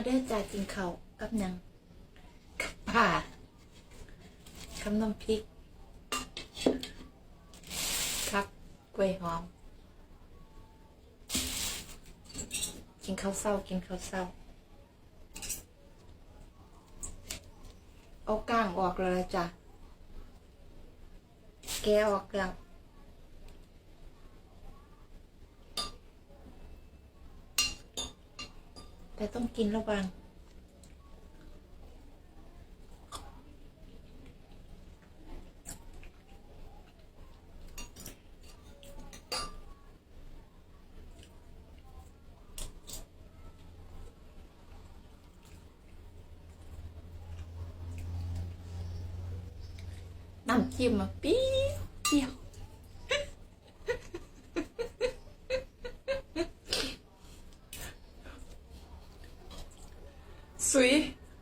มาเด้อจ่ากินข้าวกับหยังกับป่ากับน้ำพริก ครับกล้วยหอม กินข้าวเศร้ากินข้าวเศร้า เอาก้างออกแล้วล่ะจ้ะแกออกแล้ว แต่ต้องกินระวังน้ำจิ้มมาเปรี้ยว เปรี้ยวสุย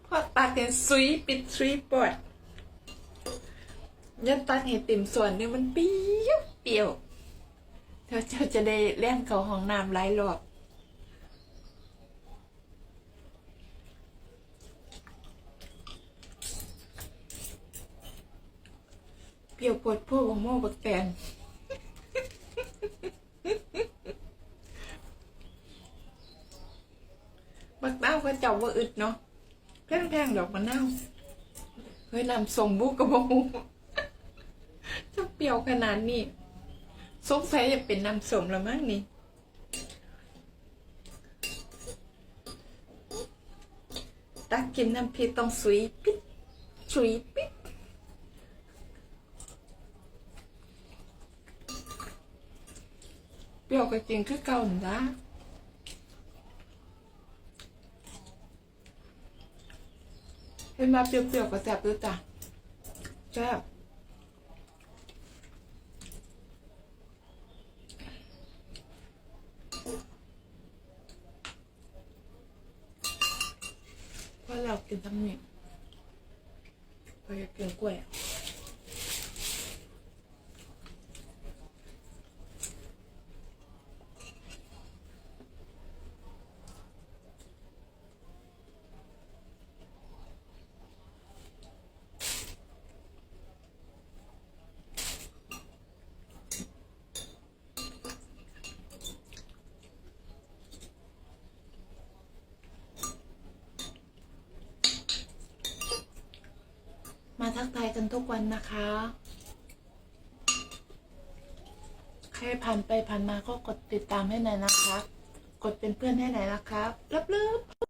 พอตักเนี่ยสุยปิดสุยปอดยันตักเห็ดติ่มส่วนเนี่ยมันเปรี้ยวเปรี้ยวเธอเจ้าจะได้เล่นเขาห้องน้ำหลายรอบเปรี้ยวปวดพวกของโม่บักแตนักเต้าก็เจ้าว่าอึดเนาะแพงๆดอกมะนาวเฮ้ยนำส่งบุกกระบอกจะเปรี้ยวขนาดนี้สงสัยจะเป็นน้ำส้มละมั้งนี่ตักกินน้ำพริกต้องสุยปิดสุยปิดเปรี้ยวก็จริงคือเก่าหนะ เป็นมาเปรี้ยวๆก็แซ่บด้วยจ้ะแซ่บว่าเรากินทั้งนี้เราอยากกินกล้วยอะ มาทักทายกันทุกวันนะคะ ใครผ่านไปผ่านมาก็กดติดตามให้หน่อยนะคะ กดเป็นเพื่อนให้หน่อยนะครับรับๆ